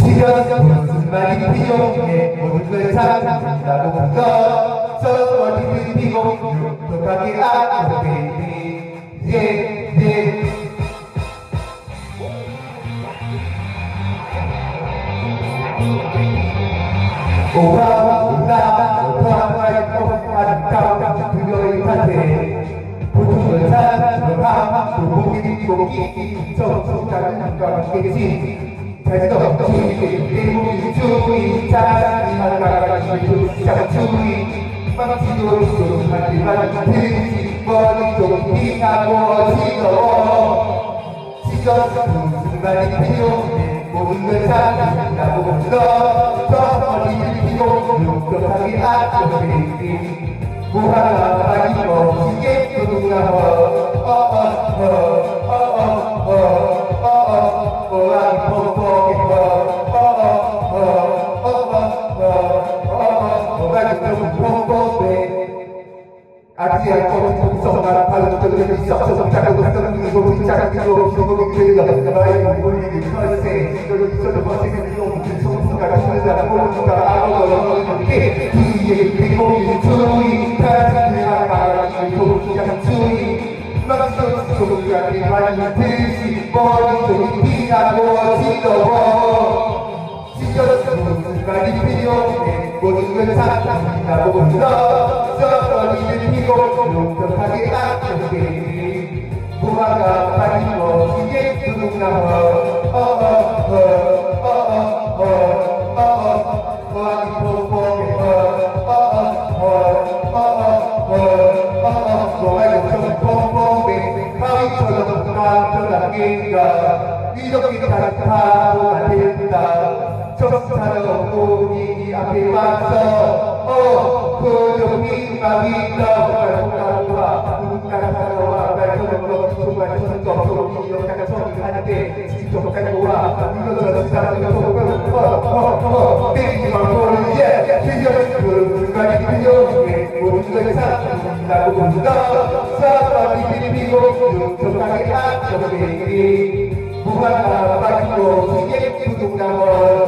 시변 연습만이 필요해? 모든 걸참 나도 건서 머리를 피고 톱하게 앞으로 베이비 예예. 오라 오라 오라와의 아름다운 그녀의 밭에 보통 걸참 들어가 도복이 고기 정성자는 것 같겠지 다시도. Ciao ciao ciao 모든 걸 사랑한다고 불러 썩어리를 피고 용감하게 아껴게 무화과 빠지고 시계 두둑나 어어어어어어어어 무화기 뽀뽀해 어어어어어어어어 무화기 뽀뽀해 바위처럼 나타나기가 이렇게 다타고 안된다 정사로 우리 앞에 맞서 어 그룹이 마비다 말통가루와 문가사로와 말통으로 정말 천적 소리 역사가 소리하는데 지속간고와 이것저것 사람들과 소금을 어어어 삐지만 모르게 들려. 그룹까지 들려오게 모든 것이 사라진다고 사람이 비비고 정상의 악적의 일이 무한과 바뀌고 시계 부둥나고